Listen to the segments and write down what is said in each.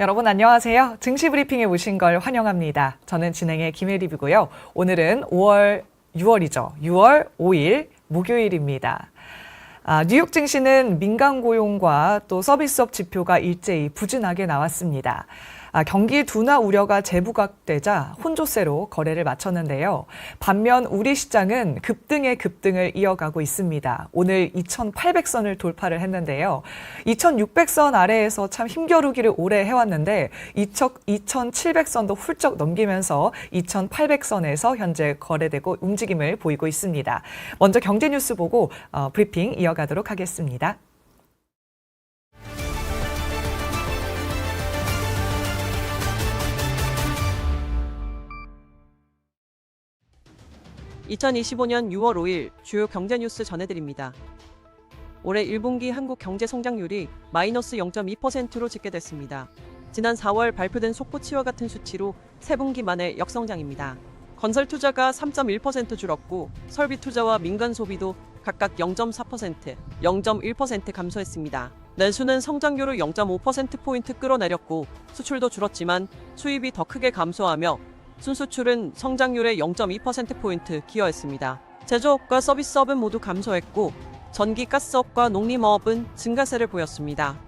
여러분 안녕하세요. 증시 브리핑에 오신 걸 환영합니다. 저는 진행의 김혜립이고요. 오늘은 5월 6월이죠. 6월 5일 목요일입니다. 아, 뉴욕 증시는 민간 고용과 또 서비스업 지표가 일제히 부진하게 나왔습니다. 아, 경기 둔화 우려가 재부각되자 혼조세로 거래를 마쳤는데요. 반면 우리 시장은 급등의 급등을 이어가고 있습니다. 오늘 2,800선을 돌파를 했는데요. 2,600선 아래에서 참 힘겨루기를 오래 해왔는데 2,700선도 훌쩍 넘기면서 2,800선에서 현재 거래되고 움직임을 보이고 있습니다. 먼저 경제 뉴스 보고 어, 브리핑 이어가도록 하겠습니다. 2025년 6월 5일 주요 경제 뉴스 전해드립니다. 올해 1분기 한국 경제 성장률이 마이너스 0.2%로 집계됐습니다. 지난 4월 발표된 속보치와 같은 수치로 3분기 만에 역성장입니다. 건설 투자가 3.1% 줄었고 설비 투자와 민간 소비도 각각 0.4%, 0.1% 감소했습니다. 내수는 성장률을 0.5%포인트 끌어내렸고 수출도 줄었지만 수입이 더 크게 감소하며 순수출은 성장률의 0.2%포인트 기여했습니다. 제조업과 서비스업은 모두 감소했고 전기 가스업과 농림어업은 증가세를 보였습니다.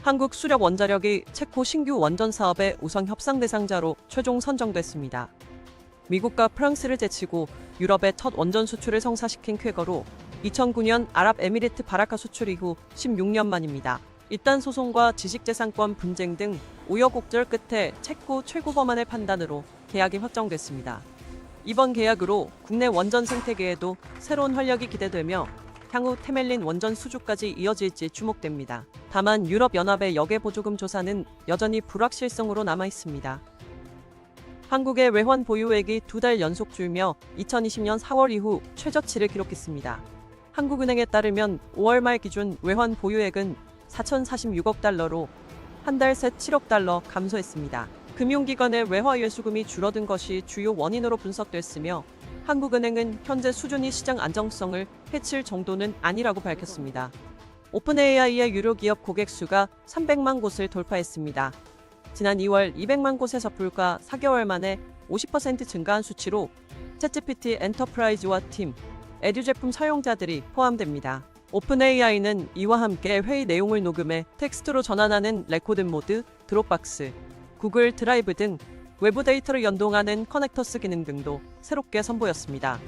한국 수력 원자력이 체코 신규 원전 사업의 우선 협상 대상자로 최종 선정됐습니다. 미국과 프랑스를 제치고 유럽의 첫 원전 수출을 성사시킨 쾌거로 2009년 아랍에미리트 바라카 수출 이후 16년 만입니다. 이딴 소송과 지식재산권 분쟁 등 우여곡절 끝에 체코 최고법원의 판단으로 계약이 확정됐습니다. 이번 계약으로 국내 원전 생태계에도 새로운 활력이 기대되며 향후 테멜린 원전 수주까지 이어질지 주목됩니다. 다만 유럽연합의 역외 보조금 조사는 여전히 불확실성으로 남아 있습니다. 한국의 외환 보유액이 두 달 연속 줄며 2020년 4월 이후 최저치를 기록했습니다. 한국은행에 따르면 5월 말 기준 외환 보유액은 4,046억 달러로 한 달 새 7억 달러 감소했습니다. 금융기관의 외화유예 수금이 줄어든 것이 주요 원인으로 분석됐으며 한국은행은 현재 수준이 시장 안정성을 해칠 정도는 아니라고 밝혔습니다. 오픈 AI의 유료 기업 고객 수가 300만 곳을 돌파했습니다. 지난 2월 200만 곳에서 불과 4개월 만에 50% 증가한 수치로 챗GPT 엔터프라이즈와 팀, 에듀 제품 사용자들이 포함됩니다. 오픈 AI는 이와 함께 회의 내용을 녹음해 텍스트로 전환하는 레코드 모드, 드롭박스, 구글 드라이브 등 외부 데이터를 연동하는 커넥터스 기능 등도 새롭게 선보였습니다.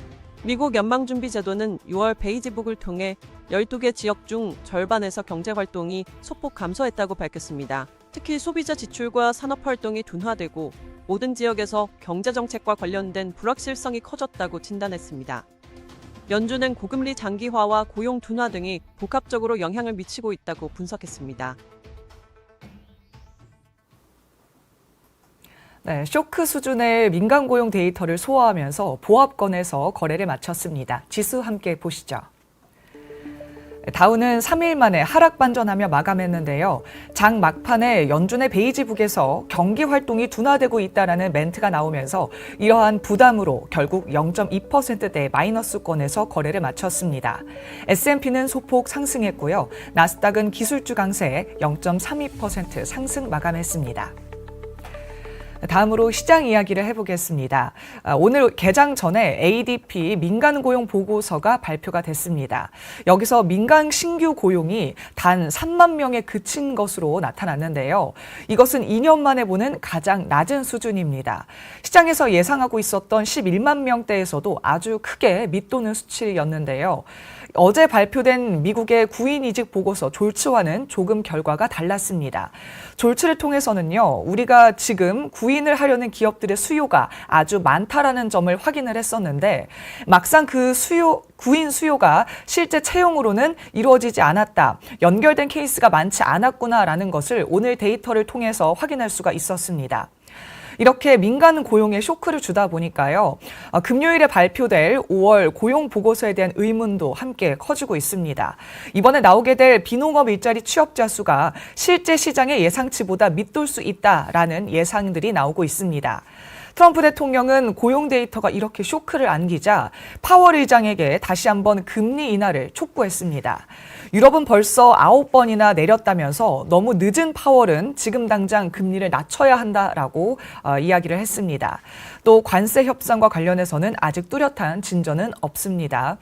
미국 연방준비제도는 6월 베이지북을 통해 12개 지역 중 절반에서 경제활동이 소폭 감소했다고 밝혔습니다. 특히 소비자 지출과 산업활동이 둔화되고 모든 지역에서 경제정책과 관련된 불확실성이 커졌다고 진단했습니다. 연준은 고금리 장기화와 고용 둔화 등이 복합적으로 영향을 미치고 있다고 분석했습니다. 네, 쇼크 수준의 민간 고용 데이터를 소화하면서 보합권에서 거래를 마쳤습니다. 지수 함께 보시죠. 다우는 3일 만에 하락 반전하며 마감했는데요. 장 막판에 연준의 베이지북에서 경기 활동이 둔화되고 있다라는 멘트가 나오면서 이러한 부담으로 결국 0.2%대 마이너스권에서 거래를 마쳤습니다. S&P는 소폭 상승했고요. 나스닥은 기술주 강세에 0.32% 상승 마감했습니다. 다음으로 시장 이야기를 해보겠습니다. 아, 오늘 개장 전에 ADP 민간 고용 보고서가 발표가 됐습니다. 여기서 민간 신규 고용이 단 3만 명에 그친 것으로 나타났는데요. 이것은 2년 만에 보는 가장 낮은 수준입니다. 시장에서 예상하고 있었던 11만 명대에서도 아주 크게 밑도는 수치였는데요. 어제 발표된 미국의 구인 이직 보고서 졸츠와는 조금 결과가 달랐습니다. 졸츠를 통해서는요, 우리가 지금 구인 을 하려는 기업들의 수요가 아주 많다라는 점을 확인을 했었는데, 막상 그 수요, 구인 수요가 실제 채용으로는 이루어지지 않았다. 연결된 케이스가 많지 않았구나라는 것을 오늘 데이터를 통해서 확인할 수가 있었습니다. 이렇게 민간 고용에 쇼크를 주다 보니까요. 어, 금요일에 발표될 5월 고용 보고서에 대한 의문도 함께 커지고 있습니다. 이번에 나오게 될 비농업 일자리 취업자 수가 실제 시장의 예상치보다 밑돌 수 있다라는 예상들이 나오고 있습니다. 트럼프 대통령은 고용 데이터가 이렇게 쇼크를 안기자 파월 의장에게 다시 한번 금리 인하를 촉구했습니다. 유럽은 벌써 아홉 번이나 내렸다면서 너무 늦은 파월은 지금 당장 금리를 낮춰야 한다라고 어, 이야기를 했습니다. 또 관세 협상과 관련해서는 아직 뚜렷한 진전은 없습니다.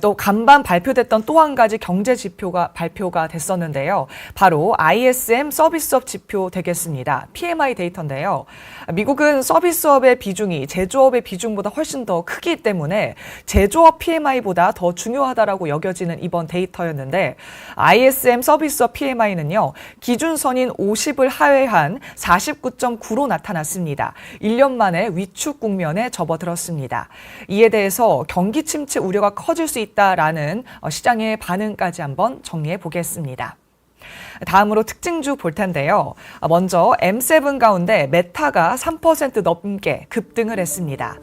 또 간밤 발표됐던 또 한 가지 경제 지표가 발표가 됐었는데요. 바로 ISM 서비스업 지표 되겠습니다. PMI 데이터인데요. 미국은 서비스업의 비중이 제조업의 비중보다 훨씬 더 크기 때문에 제조업 PMI보다 더 중요하다라고 여겨지는 이번 데이터였는데 ISM 서비스업 PMI는요. 기준선인 50을 하회한 49.9로 나타났습니다. 1년 만에 위축 국면에 접어들었습니다. 이에 대해서 경기 침체 우려가 커질 수 있다라는 어, 시장의 반응까지 한번 정리해 보겠습니다. 다음으로 특징주 볼 텐데요. 어, 먼저 M7 가운데 메타가 3% 넘게 급등을 했습니다.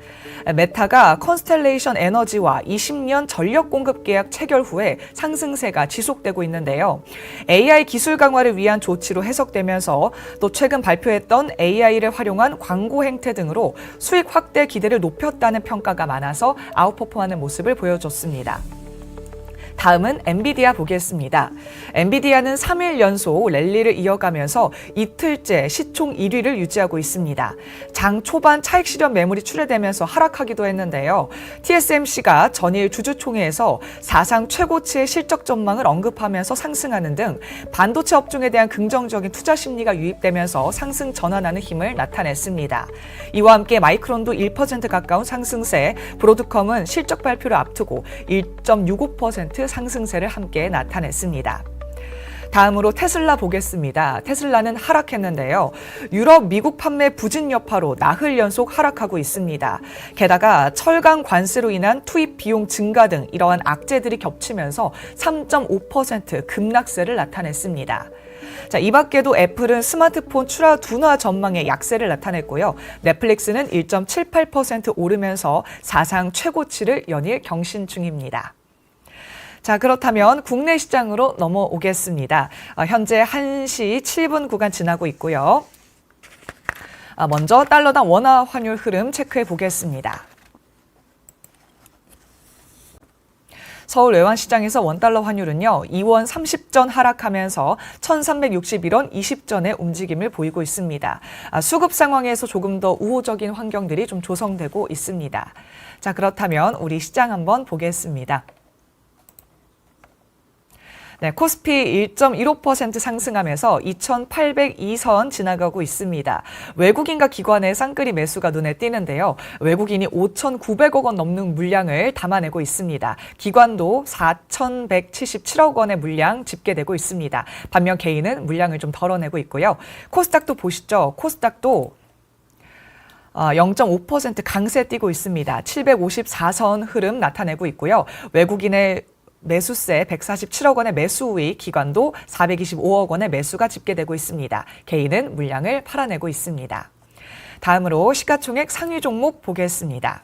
메타가 컨스텔레이션 에너지와 20년 전력 공급 계약 체결 후에 상승세가 지속되고 있는데요. AI 기술 강화를 위한 조치로 해석되면서 또 최근 발표했던 AI를 활용한 광고 행태 등으로 수익 확대 기대를 높였다는 평가가 많아서 아웃퍼폼하는 모습을 보여줬습니다. 다음은 엔비디아 보겠습니다. 엔비디아는 3일 연속 랠리를 이어가면서 이틀째 시총 1위를 유지하고 있습니다. 장 초반 차익 실현 매물이 출회되면서 하락하기도 했는데요. TSMC가 전일 주주총회에서 사상 최고치의 실적 전망을 언급하면서 상승하는 등 반도체 업종에 대한 긍정적인 투자 심리가 유입되면서 상승 전환하는 힘을 나타냈습니다. 이와 함께 마이크론도 1% 가까운 상승세, 브로드컴은 실적 발표를 앞두고 1.65% 상승세를 함께 나타냈습니다. 다음으로 테슬라 보겠습니다. 테슬라는 하락했는데요. 유럽, 미국 판매 부진 여파로 나흘 연속 하락하고 있습니다. 게다가 철강 관세로 인한 투입 비용 증가 등 이러한 악재들이 겹치면서 3.5% 급락세를 나타냈습니다. 자, 이 밖에도 애플은 스마트폰 출하 둔화 전망에 약세를 나타냈고요. 넷플릭스는 1.78% 오르면서 사상 최고치를 연일 경신 중입니다. 자, 그렇다면 국내 시장으로 넘어오겠습니다. 어, 현재 1시 7분 구간 지나고 있고요. 아, 먼저 달러당 원화 환율 흐름 체크해 보겠습니다. 서울 외환시장에서 원달러 환율은요, 2원 30전 하락하면서 1361원 20전의 움직임을 보이고 있습니다. 아, 수급 상황에서 조금 더 우호적인 환경들이 좀 조성되고 있습니다. 자, 그렇다면 우리 시장 한번 보겠습니다. 네, 코스피 1.15% 상승하면서 2,802선 지나가고 있습니다. 외국인과 기관의 쌍끌이 매수가 눈에 띄는데요. 외국인이 5,900억 원 넘는 물량을 담아내고 있습니다. 기관도 4,177억 원의 물량 집계되고 있습니다. 반면 개인은 물량을 좀 덜어내고 있고요. 코스닥도 보시죠. 코스닥도 0.5% 강세 띄고 있습니다. 754선 흐름 나타내고 있고요. 외국인의 매수세 147억 원의 매수 우위, 기관도 425억 원의 매수가 집계되고 있습니다. 개인은 물량을 팔아내고 있습니다. 다음으로 시가총액 상위 종목 보겠습니다.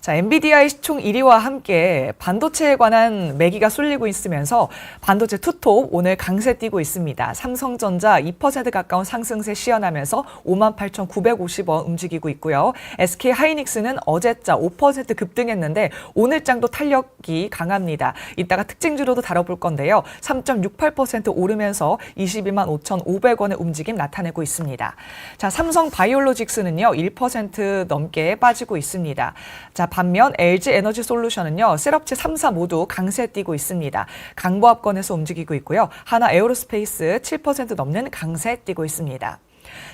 자, 엔비디아의 시총 1위와 함께 반도체에 관한 매기가 쏠리고 있으면서 반도체 투톱 오늘 강세 띄고 있습니다. 삼성전자 2% 가까운 상승세 시연하면서 58,950원 움직이고 있고요. SK 하이닉스는 어제자 5% 급등했는데 오늘 장도 탄력이 강합니다. 이따가 특징주로도 다뤄볼 건데요. 3.68% 오르면서 22만 5,500원의 움직임 나타내고 있습니다. 자, 삼성 바이올로직스는요. 1% 넘게 빠지고 있습니다. 자, 반면 LG 에너지 솔루션은요. 셀업체 3사 모두 강세 띄고 있습니다. 강보합권에서 움직이고 있고요. 하나 에어로스페이스 7% 넘는 강세 띄고 있습니다.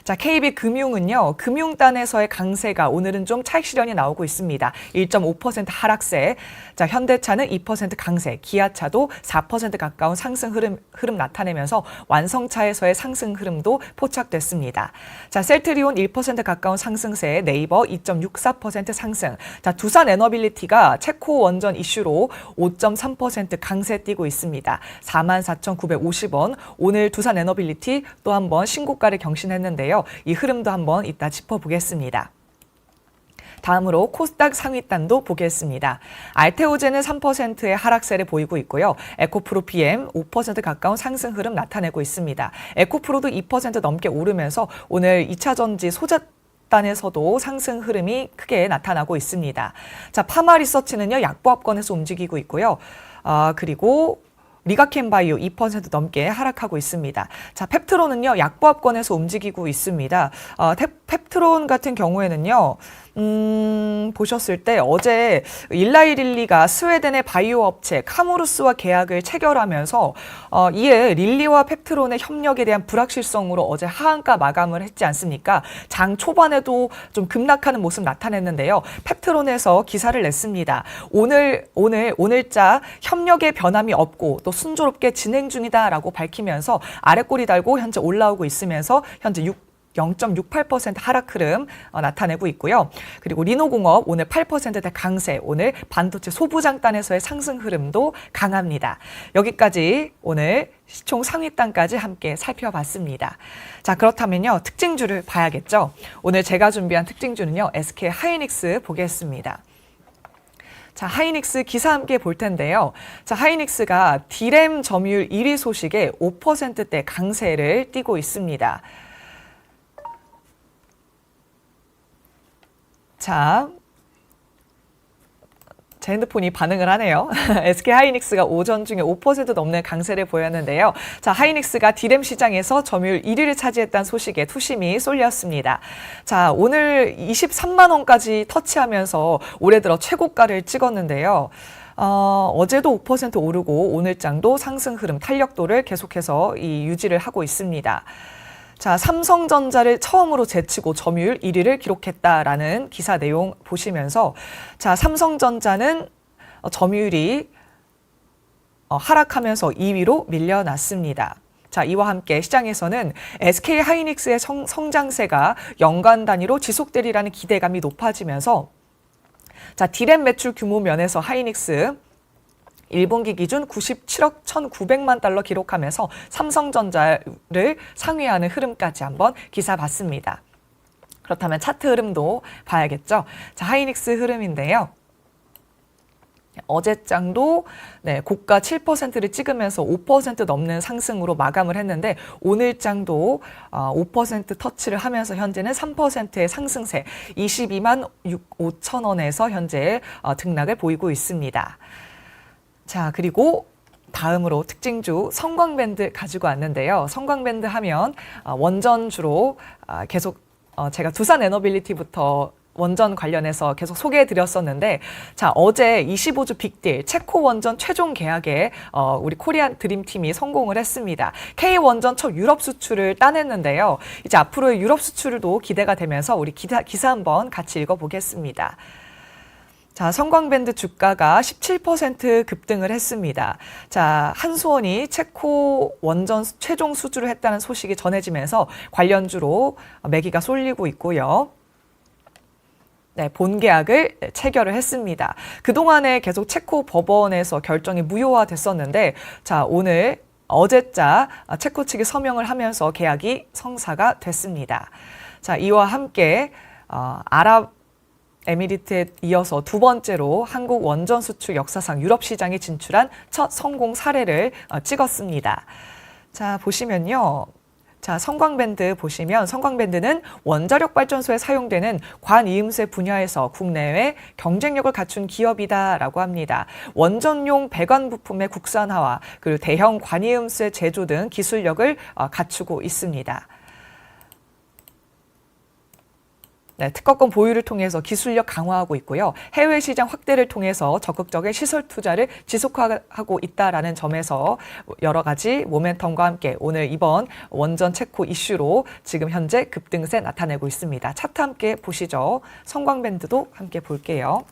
자, KB 금융은요, 금융단에서의 강세가 오늘은 좀 차익 실현이 나오고 있습니다. 1.5% 하락세. 자, 현대차는 2% 강세, 기아차도 4% 가까운 상승 흐름, 흐름 나타내면서 완성차에서의 상승 흐름도 포착됐습니다. 자, 셀트리온 1% 가까운 상승세, 네이버 2.64% 상승. 자, 두산 에너빌리티가 체코 원전 이슈로 5.3% 강세 띄고 있습니다. 44,950원. 오늘 두산 에너빌리티 또 한번 신고가를 경신했는 데요. 이 흐름도 한번 이따 짚어보겠습니다. 다음으로 코스닥 상위단도 보겠습니다. 알테오제는 3%의 하락세를 보이고 있고요. 에코프로 PM 5% 가까운 상승 흐름 나타내고 있습니다. 에코프로도 2% 넘게 오르면서 오늘 2차 전지 소재 단에서도 상승 흐름이 크게 나타나고 있습니다. 자, 파마 리서치는요, 약보합권에서 움직이고 있고요. 아, 그리고 리가켄 바이오 2% 넘게 하락하고 있습니다. 자, 펩트론은요, 약보합권에서 움직이고 있습니다. 어, 테- 펩트론 같은 경우에는요, 음, 보셨을 때 어제 일라이릴리가 스웨덴의 바이오 업체 카무루스와 계약을 체결하면서 어, 이에 릴리와 펩트론의 협력에 대한 불확실성으로 어제 하한가 마감을 했지 않습니까? 장 초반에도 좀 급락하는 모습 나타냈는데요. 펩트론에서 기사를 냈습니다. 오늘 오늘 오늘자 협력의 변함이 없고 또 순조롭게 진행 중이다라고 밝히면서 꼬리 달고 현재 올라오고 있으면서 현재 6 0.68% 하락 흐름 어, 나타내고 있고요. 그리고 리노공업 오늘 8%대 강세, 오늘 반도체 소부장단에서의 상승 흐름도 강합니다. 여기까지 오늘 시총 상위단까지 함께 살펴봤습니다. 자, 그렇다면요. 특징주를 봐야겠죠. 오늘 제가 준비한 특징주는요. SK 하이닉스 보겠습니다. 자, 하이닉스 기사 함께 볼 텐데요. 자, 하이닉스가 디램 점유율 1위 소식에 5%대 강세를 띠고 있습니다. 자, 제 핸드폰이 반응을 하네요. SK 하이닉스가 오전 중에 5% 넘는 강세를 보였는데요. 자, 하이닉스가 디램 시장에서 점유율 1위를 차지했다는 소식에 투심이 쏠렸습니다. 자, 오늘 23만 원까지 터치하면서 올해 들어 최고가를 찍었는데요. 어, 어제도 5% 오르고 오늘장도 상승 흐름 탄력도를 계속해서 이 유지를 하고 있습니다. 자, 삼성전자를 처음으로 제치고 점유율 1위를 기록했다라는 기사 내용 보시면서 자, 삼성전자는 어, 점유율이 어, 하락하면서 2위로 밀려났습니다. 자, 이와 함께 시장에서는 SK 하이닉스의 성, 성장세가 연간 단위로 지속되리라는 기대감이 높아지면서 자, 디램 매출 규모 면에서 하이닉스 1분기 기준 97억 1,900만 달러 기록하면서 삼성전자를 상회하는 흐름까지 한번 기사 봤습니다. 그렇다면 차트 흐름도 봐야겠죠. 자, 하이닉스 흐름인데요. 어제장도 네, 고가 7%를 찍으면서 5% 넘는 상승으로 마감을 했는데 오늘 장도 어, 5% 터치를 하면서 현재는 3%의 상승세 22만 5천 원에서 현재 어, 등락을 보이고 있습니다. 자, 그리고 다음으로 특징주 성광밴드 가지고 왔는데요. 성광밴드 하면 어, 원전 주로 아, 계속 어, 제가 두산 에너빌리티부터 원전 관련해서 계속 소개해 드렸었는데 자 어제 25주 빅딜 체코 원전 최종 계약에 어, 우리 코리안 드림팀이 성공을 했습니다. K 원전 첫 유럽 수출을 따냈는데요. 이제 앞으로의 유럽 수출도 기대가 되면서 우리 기사, 기사 한번 같이 읽어보겠습니다. 자, 성광밴드 주가가 17% 급등을 했습니다. 자, 한수원이 체코 원전 최종 수주를 했다는 소식이 전해지면서 관련주로 매기가 쏠리고 있고요. 네, 본계약을 체결을 했습니다. 그동안에 계속 체코 법원에서 결정이 무효화됐었는데, 자, 오늘 어제자 체코 측이 서명을 하면서 계약이 성사가 됐습니다. 자, 이와 함께 어, 아랍 에미리트에 이어서 두 번째로 한국 원전 수출 역사상 유럽 시장에 진출한 첫 성공 사례를 어, 찍었습니다. 자, 보시면요. 자, 성광밴드 보시면 성광밴드는 원자력 발전소에 사용되는 관이음새 분야에서 국내외 경쟁력을 갖춘 기업이다라고 합니다. 원전용 배관 부품의 국산화와 그리고 대형 관이음새 제조 등 기술력을 어, 갖추고 있습니다. 네, 특허권 보유를 통해서 기술력 강화하고 있고요. 해외 시장 확대를 통해서 적극적인 시설 투자를 지속하고 있다라는 점에서 여러 가지 모멘텀과 함께 오늘 이번 원전 체코 이슈로 지금 현재 급등세 나타내고 있습니다. 차트 함께 보시죠. 성광밴드도 함께 볼게요.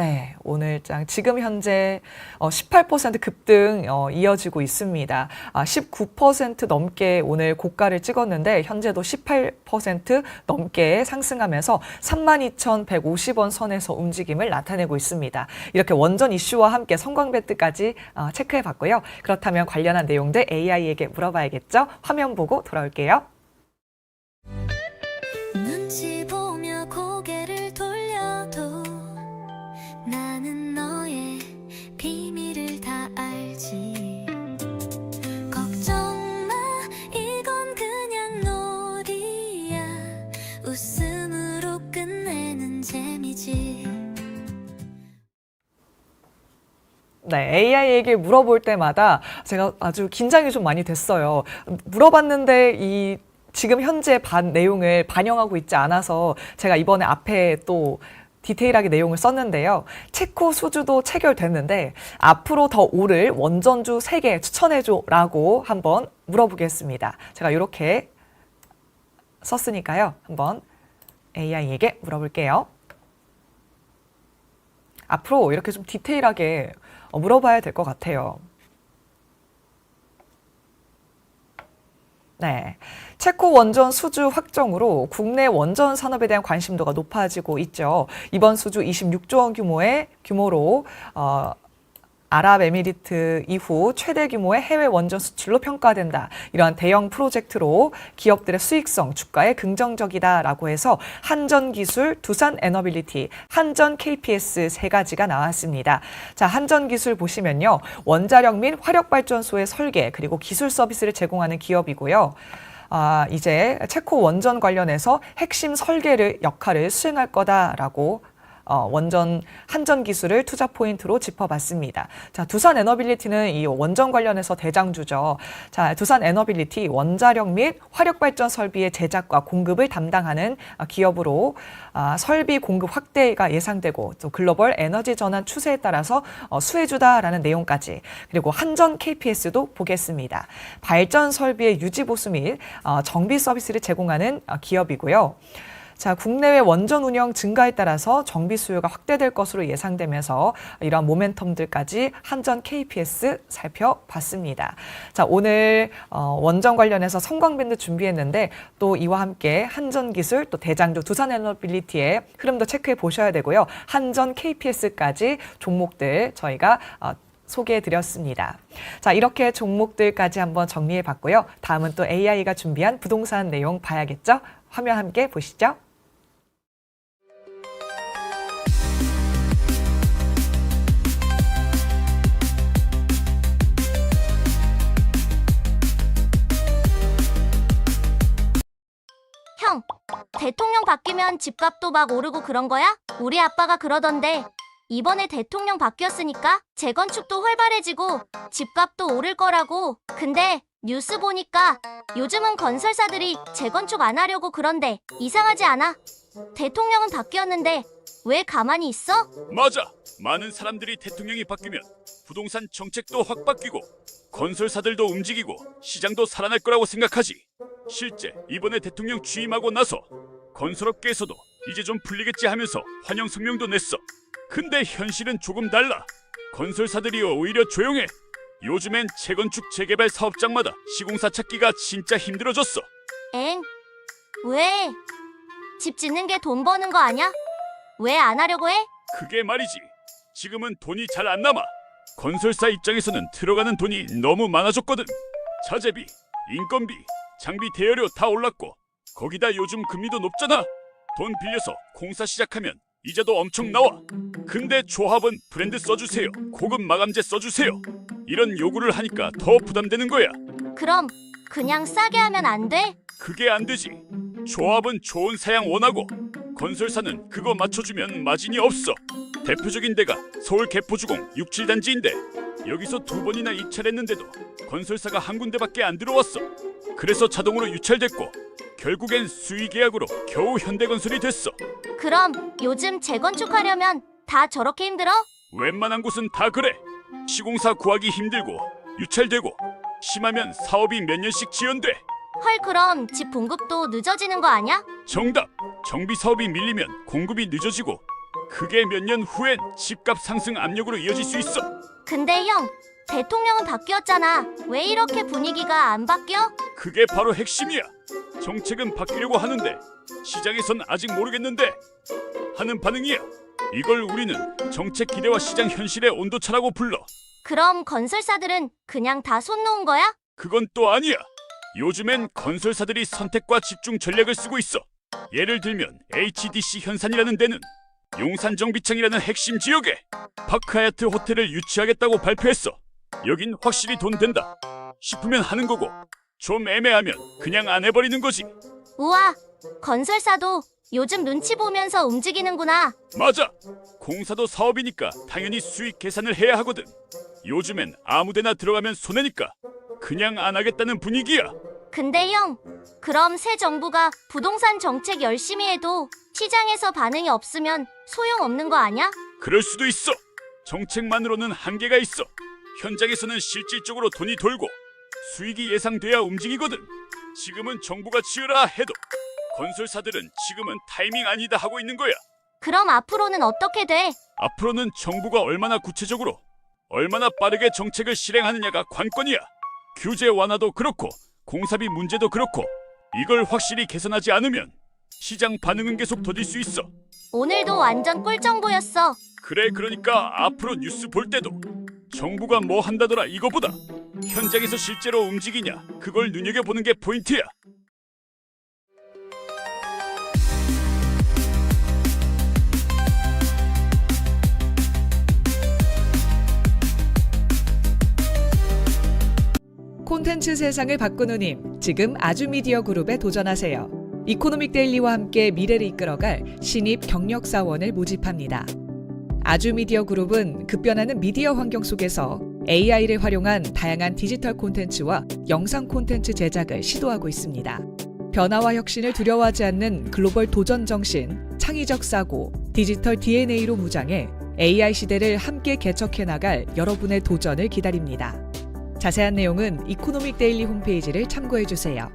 네, 오늘장 지금 현재 어, 18% 급등 어, 이어지고 있습니다. 아, 19% 넘게 오늘 고가를 찍었는데 현재도 18% 넘게 상승하면서 32,150원 선에서 움직임을 나타내고 있습니다. 이렇게 원전 이슈와 함께 성광배트까지 어, 체크해 봤고요. 그렇다면 관련한 내용들 AI에게 물어봐야겠죠? 화면 보고 돌아올게요. 네, AI에게 물어볼 때마다 제가 아주 긴장이 좀 많이 됐어요. 물어봤는데 이 지금 현재 반 내용을 반영하고 있지 않아서 제가 이번에 앞에 또 디테일하게 내용을 썼는데요. 체코 수주도 체결됐는데 앞으로 더 오를 원전주 3개 추천해줘라고 한번 물어보겠습니다. 제가 이렇게 썼으니까요. 한번 AI에게 물어볼게요. 앞으로 이렇게 좀 디테일하게 어, 물어봐야 될 것 같아요. 네. 체코 원전 수주 확정으로 국내 원전 산업에 대한 관심도가 높아지고 있죠. 이번 수주 26조 원 규모의 규모로 어, 아랍에미리트 이후 최대 규모의 해외 원전 수출로 평가된다. 이러한 대형 프로젝트로 기업들의 수익성, 주가에 긍정적이다라고 해서 한전 기술, 두산 에너빌리티, 한전 KPS 세 가지가 나왔습니다. 자, 한전 기술 보시면요. 원자력 및 화력 발전소의 설계 그리고 기술 서비스를 제공하는 기업이고요. 아, 이제 체코 원전 관련해서 핵심 설계를 역할을 수행할 거다라고 어, 원전 한전 기술을 투자 포인트로 짚어봤습니다. 자, 두산 에너빌리티는 이 원전 관련해서 대장주죠. 자, 두산 에너빌리티 원자력 및 화력 발전 설비의 제작과 공급을 담당하는 아, 기업으로 아, 설비 공급 확대가 예상되고 또 글로벌 에너지 전환 추세에 따라서 어, 수혜주다라는 내용까지 그리고 한전 KPS도 보겠습니다. 발전 설비의 유지 보수 및 어, 정비 서비스를 제공하는 어, 기업이고요. 자, 국내외 원전 운영 증가에 따라서 정비 수요가 확대될 것으로 예상되면서 이러한 모멘텀들까지 한전 KPS 살펴봤습니다. 자, 오늘 어, 원전 관련해서 성광밴드 준비했는데 또 이와 함께 한전 기술 또 대장주 두산 에너빌리티의 흐름도 체크해 보셔야 되고요. 한전 KPS까지 종목들 저희가 어, 소개해 드렸습니다. 자, 이렇게 종목들까지 한번 정리해 봤고요. 다음은 또 AI가 준비한 부동산 내용 봐야겠죠? 화면 함께 보시죠. 바뀌면 집값도 막 오르고 그런 거야? 우리 아빠가 그러던데. 이번에 대통령 바뀌었으니까 재건축도 활발해지고 집값도 오를 거라고. 근데 뉴스 보니까 요즘은 건설사들이 재건축 안 하려고 그런데 이상하지 않아? 대통령은 바뀌었는데 왜 가만히 있어? 맞아. 많은 사람들이 대통령이 바뀌면 부동산 정책도 확 바뀌고 건설사들도 움직이고 시장도 살아날 거라고 생각하지. 실제 이번에 대통령 취임하고 나서 건설업계에서도 이제 좀 풀리겠지 하면서 환영 성명도 냈어. 근데 현실은 조금 달라. 건설사들이 오히려 조용해. 요즘엔 재건축 재개발 사업장마다 시공사 찾기가 진짜 힘들어졌어. 엥? 왜? 집 짓는 게 돈 버는 거 아냐? 왜 안 하려고 해? 그게 말이지. 지금은 돈이 잘 안 남아. 건설사 입장에서는 들어가는 돈이 너무 많아졌거든. 자재비, 인건비, 장비 대여료 다 올랐고 거기다 요즘 금리도 높잖아. 돈 빌려서 공사 시작하면 이자도 엄청 나와. 근데 조합은 브랜드 써주세요. 고급 마감재 써주세요. 이런 요구를 하니까 더 부담되는 거야. 그럼 그냥 싸게 하면 안 돼? 그게 안 되지. 조합은 좋은 사양 원하고 건설사는 그거 맞춰주면 마진이 없어. 대표적인 데가 서울 개포주공 67단지인데 여기서 두 번이나 입찰했는데도 건설사가 한 군데밖에 안 들어왔어. 그래서 자동으로 유찰됐고 결국엔 수의 계약으로 겨우 현대건설이 됐어. 그럼 요즘 재건축하려면 다 저렇게 힘들어? 웬만한 곳은 다 그래. 시공사 구하기 힘들고 유찰되고 심하면 사업이 몇 년씩 지연돼. 헐 그럼 집 공급도 늦어지는 거 아냐? 정답. 정비 사업이 밀리면 공급이 늦어지고 그게 몇 년 후엔 집값 상승 압력으로 이어질 수 있어. 근데 형 대통령은 바뀌었잖아 왜 이렇게 분위기가 안 바뀌어? 그게 바로 핵심이야. 정책은 바뀌려고 하는데 시장에선 아직 모르겠는데 하는 반응이야. 이걸 우리는 정책 기대와 시장 현실의 온도차라고 불러. 그럼 건설사들은 그냥 다 손 놓은 거야? 그건 또 아니야. 요즘엔 건설사들이 선택과 집중 전략을 쓰고 있어. 예를 들면 HDC 현산이라는 데는 용산 정비창이라는 핵심 지역에 파크하야트 호텔을 유치하겠다고 발표했어. 여긴 확실히 돈 된다. 싶으면 하는 거고 좀 애매하면 그냥 안 해버리는 거지. 우와 건설사도 요즘 눈치 보면서 움직이는구나. 맞아. 공사도 사업이니까 당연히 수익 계산을 해야 하거든. 요즘엔 아무데나 들어가면 손해니까 그냥 안 하겠다는 분위기야. 근데 형, 그럼 새 정부가 부동산 정책 열심히 해도 시장에서 반응이 없으면 소용없는 거 아냐? 그럴 수도 있어. 정책만으로는 한계가 있어. 현장에서는 실질적으로 돈이 돌고 수익이 예상돼야 움직이거든. 지금은 정부가 지으라 해도 건설사들은 지금은 타이밍 아니다 하고 있는 거야. 그럼 앞으로는 어떻게 돼? 앞으로는 정부가 얼마나 구체적으로 얼마나 빠르게 정책을 실행하느냐가 관건이야. 규제 완화도 그렇고 공사비 문제도 그렇고 이걸 확실히 개선하지 않으면 시장 반응은 계속 더딜 수 있어. 오늘도 완전 꿀정보였어. 그래 그러니까 앞으로 뉴스 볼 때도 정부가 뭐 한다더라 이거보다 현장에서 실제로 움직이냐 그걸 눈여겨보는 게 포인트야. 콘텐츠 세상을 바꾸는 힘, 지금 아주미디어 그룹에 도전하세요. 이코노믹 데일리와 함께 미래를 이끌어갈 신입 경력 사원을 모집합니다. 아주미디어 그룹은 급변하는 미디어 환경 속에서 AI를 활용한 다양한 디지털 콘텐츠와 영상 콘텐츠 제작을 시도하고 있습니다. 변화와 혁신을 두려워하지 않는 글로벌 도전 정신, 창의적 사고, 디지털 DNA로 무장해 AI 시대를 함께 개척해 나갈 여러분의 도전을 기다립니다. 자세한 내용은 이코노믹 데일리 홈페이지를 참고해 주세요.